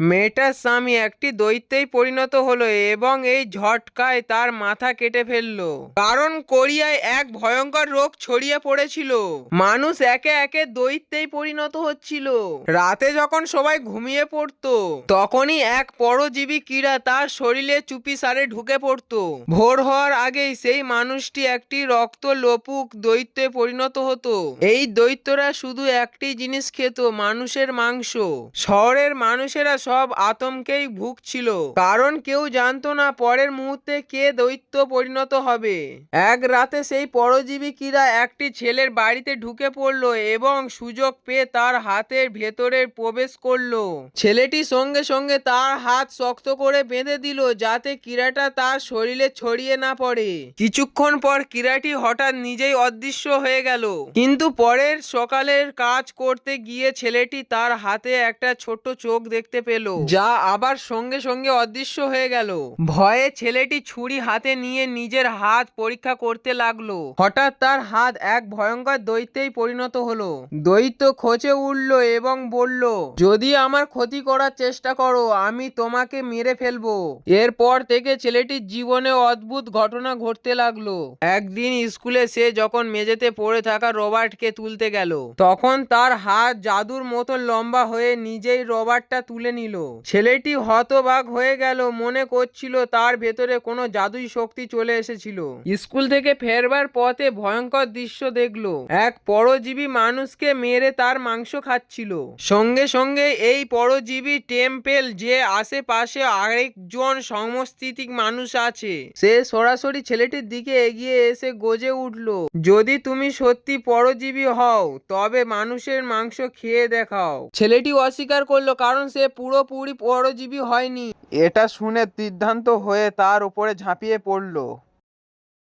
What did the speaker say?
মেয়েটার স্বামী একটি দৈত্যেই পরিণত হলো এবং এই ঝটকায় তার মাথা কেটে ফেলল। কারণ কোরিয়ায় এক ভয়ঙ্কর রোগ ছড়িয়ে পড়েছিল। মানুষ একে একে দৈত্যেই পরিণত হচ্ছিল। রাতে যখন সবাই ঘুমিয়ে পড়তো, তখনই এক পরজীবী কীড়া তার শরীরে চুপি সারে ঢুকে পড়তো। ভোর হওয়ার আগেই সেই মানুষটি একটি রক্ত লোপুক দৈত্যে পরিণত হতো। এই দৈত্যরা শুধু একটি জিনিস খেত, মানুষের মাংস। শহরের মানুষেরা সব আতঙ্কেই ভুগছিল। কারণ কেউ জানতো না পরের মুহূর্তে কে দৈত্য পরিণত হবে। এক রাতে সেই পরজীবী কীরা একটি ছেলের বাড়িতে ঢুকে পড়ল এবং সুযোগ পেয়ে তার হাতের ভেতরে প্রবেশ করল। ছেলেটি সঙ্গে সঙ্গে তার হাত শক্ত করে বেঁধে দিল যাতে কীরাটা তার শরীরে ছড়িয়ে না পড়ে। কিছুক্ষণ পর কীরাটি হঠাৎ নিজেই অদৃশ্য হয়ে গেল। কিন্তু পরের সকালের কাজ করতে গিয়ে ছেলেটি তার হাতে একটা ছোট্ট চোখ দেখতে পেল। যা আবার সঙ্গে সঙ্গে অদৃশ্য হয়ে গেল। ভয়ে ছেলেটি ছুরি হাতে নিয়ে নিজের হাত পরীক্ষা করতে লাগল। হঠাৎ তার হাত এক ভয়ঙ্কর দৈত্যেই পরিণত হলো। দৈত্য খোঁচে উঠল এবং বলল, যদি আমার ক্ষতি করার চেষ্টা করো, আমি তোমাকে মেরে ফেলব। এরপর থেকে ছেলেটির জীবনে অদ্ভুত ঘটনা ঘটতে লাগল। একদিন স্কুলে সে যখন মেঝেতে পড়ে থাকা রবার্টকে তুলতে গেল, তখন তার হাত জাদুর মতো লম্বা হয়ে নিজেই রবার্টটা তুলে নিল। ছেলেটি হতবাক হয়ে গেল, মনে করছিল তার ভেতরে কোনো জাদুই শক্তি চলে এসেছিল। স্কুল থেকে ফেরবার পথে ভয়ঙ্কর দৃশ্য দেখল। এক পরজীবী মানুষকে মেরে তার মাংস খাচ্ছিল। সঙ্গে সঙ্গে এই পরজীবী টেম্পেল যে আশেপাশে আরেকজন সমস্থিতিক মানুষ আছে, সে সরাসরি ছেলেটির দিকে এগিয়ে এসে গজে উঠল। যদি তুমি সত্যি পরজীবী হও, তবে মানুষের মাংস খেয়ে দেখাও। ছেলেটি অস্বীকার করল, কারণ সে পুরোপুরি পরজীবী হয়নি। এটা শুনে সিদ্ধান্ত হয়ে তার উপরে ঝাঁপিয়ে পড়ল।